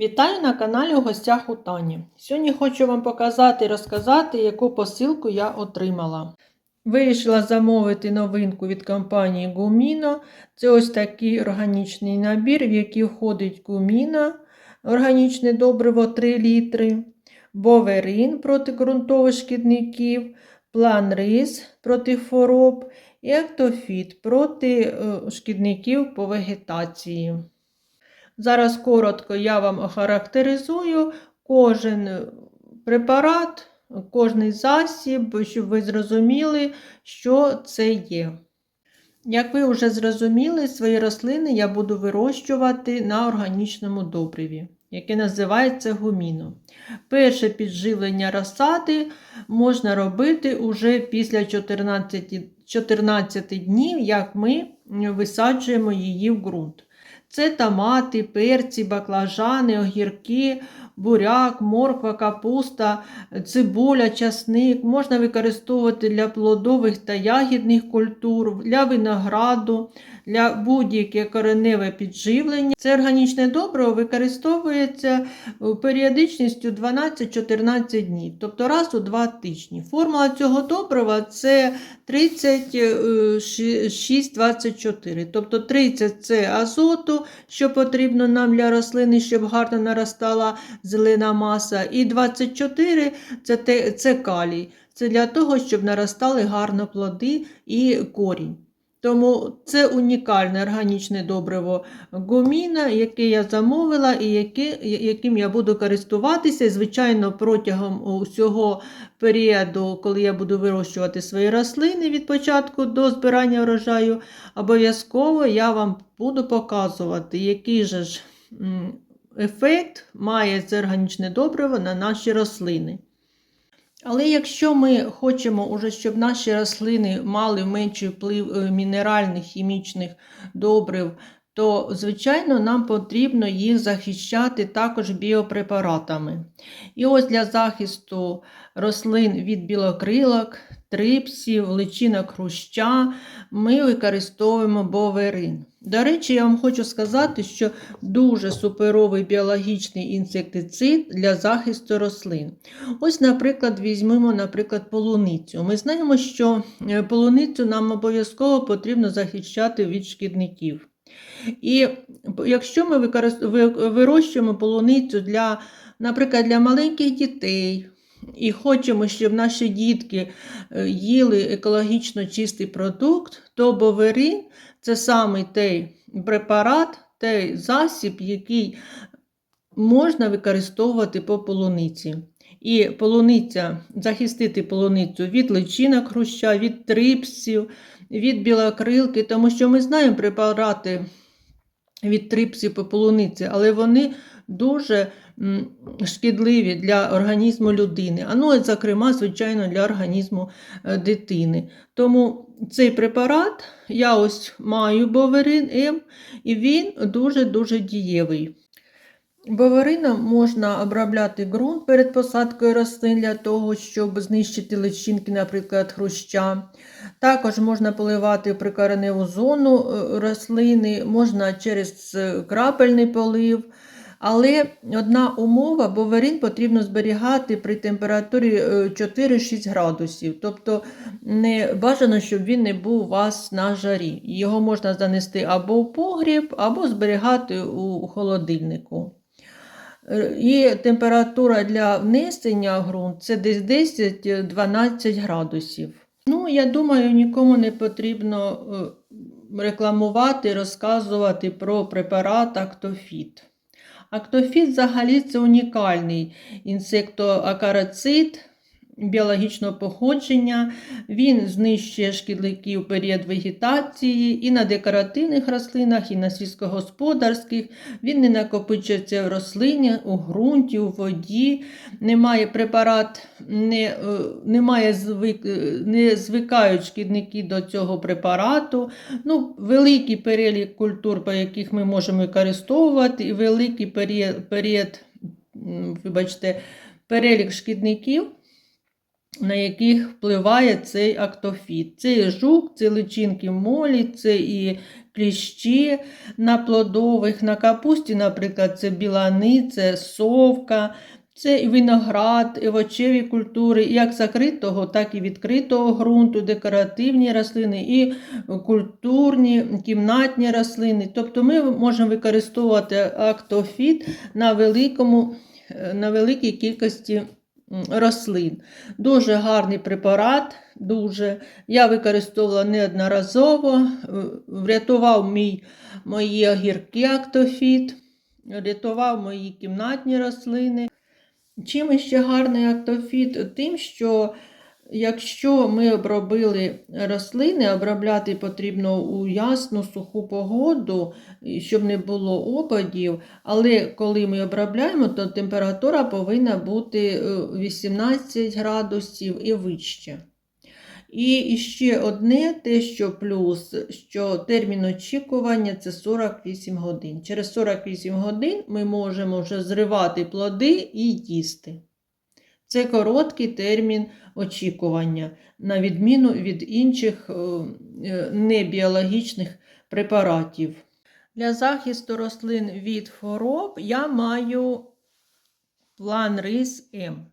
Вітаю на каналі у гостях у Тані. Сьогодні хочу вам показати і розказати, яку посилку я отримала. Вирішила замовити новинку від компанії Гуміно. Це ось такий органічний набір, в який входить гуміна, органічне добриво 3 літри, боверин проти ґрунтових шкідників, план рис проти хвороб і актофіт проти е, шкідників по вегетації. Зараз коротко я вам охарактеризую кожен препарат, кожний засіб, щоб ви зрозуміли, що це є. Як ви вже зрозуміли, свої рослини я буду вирощувати на органічному добриві, яке називається гуміно. Перше підживлення розсади можна робити уже після 14, 14 днів, як ми висаджуємо її в ґрунт. Це томати, перці, баклажани, огірки, буряк, морква, капуста, цибуля, часник. Можна використовувати для плодових та ягідних культур, для винограду, для будь-яке кореневе підживлення. Це органічне добриво використовується періодичністю 12-14 днів, тобто раз у 2 тижні. Формула цього добрива це 36-24, тобто 30 це азоту, що потрібно нам для рослини, щоб гарно наростала зелена маса, і 24 це, це калій. Це для того, щоб наростали гарно плоди і корінь. Тому це унікальне органічне добриво гуміна, яке я замовила і яке, яким я буду користуватися. Звичайно, протягом усього періоду, коли я буду вирощувати свої рослини від початку до збирання врожаю, обов'язково я вам буду показувати, який же ж ефект має це органічне добриво на наші рослини. Але якщо ми хочемо, уже, щоб наші рослини мали менший вплив мінеральних хімічних добрив, то, звичайно, нам потрібно їх захищати також біопрепаратами. І ось для захисту рослин від білокрилок, трипсів, личинок хруща ми використовуємо боверин. До речі, я вам хочу сказати, що дуже суперовий біологічний інсектицид для захисту рослин. Ось, наприклад, візьмемо, наприклад, полуницю. Ми знаємо, що полуницю нам обов'язково потрібно захищати від шкідників. І якщо ми вирощуємо полуницю для, наприклад, для маленьких дітей, і хочемо, щоб наші дітки їли екологічно чистий продукт, то боверин це саме той препарат, той засіб, який можна використовувати по полуниці. І полуниця, захистити полуницю від личинок хруща, від трипсів, від білокрилки, тому що ми знаємо препарати від трипсів по полуниці, але вони дуже шкідливі для організму людини, а ну, зокрема, звичайно, для організму дитини. Тому цей препарат я ось маю боверин М, і він дуже-дуже дієвий. Боверином можна обробляти ґрунт перед посадкою рослин для того, щоб знищити личинки, наприклад, хруща. Також можна поливати прикореневу зону рослини, можна через крапельний полив. Але одна умова, боверин потрібно зберігати при температурі 4-6 градусів. Тобто не бажано, щоб він не був у вас на жарі. Його можна занести або в погріб, або зберігати у холодильнику. І температура для внесення ґрунт це десь 10-12 градусів. Ну, я думаю, нікому не потрібно рекламувати, розказувати про препарат Актофіт. Актофіт взагалі це унікальний інсектоакарицид біологічного походження. Він знищує шкідників період вегетації і на декоративних рослинах, і на сільськогосподарських. Він не накопичується в рослині, у ґрунті, у воді. Немає препарат, не, немає звик, не звикають шкідники до цього препарату. Ну, Великий перелік культур, по яких ми можемо використовувати, і великий період, період вибачте, перелік шкідників на яких впливає цей актофіт. Це і жук, це личинки молі, це і кліщі на плодових, на капусті, наприклад, це білани, це совка, це і виноград, і овочеві культури, як закритого, так і відкритого ґрунту, декоративні рослини і культурні, кімнатні рослини. Тобто ми можемо використовувати актофіт на, великому, е, на великій кількості рослин. Дуже гарний препарат, дуже. Я використовувала неодноразово, е, врятував мій, мої огірки актофіт, врятував мої кімнатні рослини. Чим ще гарний актофіт? Тим, що якщо ми обробили рослини, обробляти потрібно у ясну суху погоду, щоб не було опадів. Але коли ми обробляємо, то температура повинна бути е, 18 градусів і вище. І ще одне, те, що плюс, що термін очікування це 48 годин. Через 48 годин ми можемо вже зривати плоди і їсти. Це короткий термін очікування, на відміну від інших е, е, небіологічних препаратів. Для захисту рослин від хвороб я маю план рис М.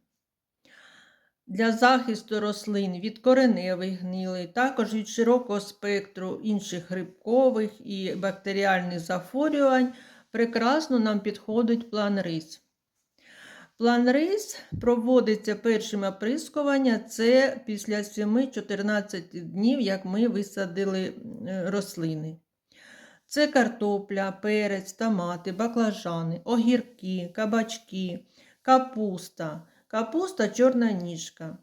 Для захисту рослин від кореневих гнилей, також від широкого спектру інших грибкових і бактеріальних захворювань прекрасно нам підходить план рис. План рис проводиться першим оприскування, це після 7-14 днів, як ми висадили е, рослини. Це картопля, перець, томати, баклажани, огірки, кабачки, капуста, капуста чорна ніжка.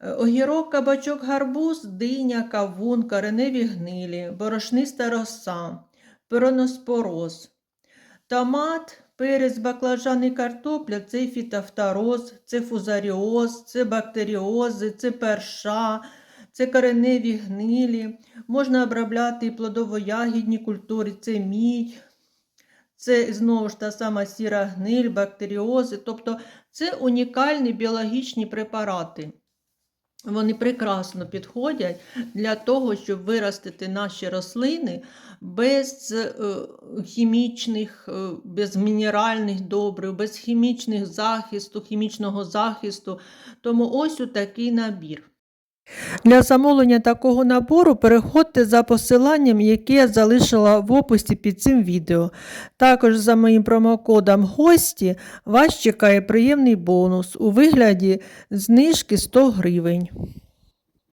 Е, Огірок, кабачок, гарбуз, диня, кавун, кореневі гнилі, борошниста роса, пероноспороз. Томат, перець, баклажан і картопля це фітофтороз, це фузаріоз, це бактеріози, це перша, це кореневі гнилі. Можна обробляти і плодово-ягідні культури, це мідь, це знову ж та сама сіра гниль, бактеріози. Тобто це унікальні біологічні препарати. Вони прекрасно підходять для того, щоб виростити наші рослини без е, хімічних, е, без мінеральних добрив, без хімічних захисту, хімічного захисту. Тому ось такий набір. Для замовлення такого набору переходьте за посиланням, яке я залишила в описі під цим відео. Також за моїм промокодом гості вас чекає приємний бонус у вигляді знижки 100 гривень.